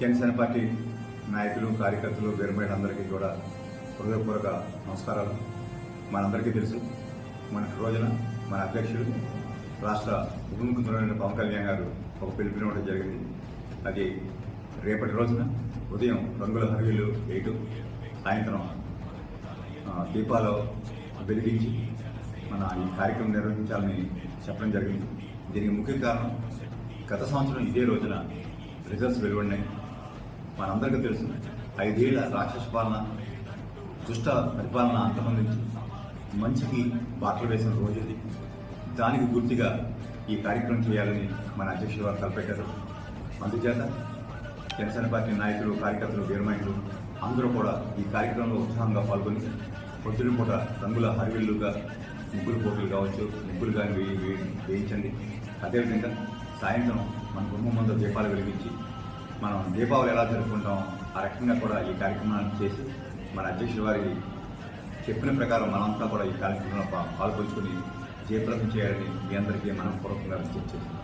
Janasena party నాయకులు కార్యకర్తలు వీరమహిళలందరికీ కూడా హృదయపూర్వక నమస్కారాలు. మనందరికీ తెలుసు మన రోజున మన అధ్యక్షుడు రాష్ట్ర ఉప ముఖ్యమంత్రి పవన్ కళ్యాణ్ గారు ఒక పిలుపునివ్వడం జరిగింది. అది రేపటి రోజున ఉదయం రంగుల హరివిలు వేయటం సాయంత్రం దీపాలు వెలిగించి మన ఈ కార్యక్రమం నిర్వహించాలని చెప్పడం జరిగింది. దీనికి ముఖ్య కారణం గత సంవత్సరం ఇదే రోజున రిజల్ట్స్ వెలువడినాయి. మనందరికీ తెలుసు. ఐదేళ్ళ రాక్షస పాలన దుష్ట పరిపాలన అంతమందించి మంచికి బాటలు వేసిన రోజు ఇది. దానికి గుర్తుగా ఈ కార్యక్రమం చేయాలని మన అధ్యక్షుడు వారు తలపెట్టారు. అందుచేత జనసేన పార్టీ నాయకులు కార్యకర్తలు వీరమాయకులు అందరూ కూడా ఈ కార్యక్రమంలో ఉత్సాహంగా పాల్గొని పొద్దున పూట రంగుల హరివిల్లుగా ముగ్గురు పోటీలు కావచ్చు ముగ్గులు కానీ వేయించండి. అదేవిధంగా సాయంత్రం మన కుటుంబం ముందు దీపాలు వెలిగించి మనం దీపావళి ఎలా జరుపుకుంటాం ఆ రకంగా కూడా ఈ కార్యక్రమాన్ని చేసి మన అధ్యక్షుడి వారికి చెప్పిన ప్రకారం మనంతా కూడా ఈ కార్యక్రమంలో పాల్పంచుకుని జయప్రదం చేయాలని మీ అందరికీ మనం పూర్వకంగా చర్చిస్తున్నాం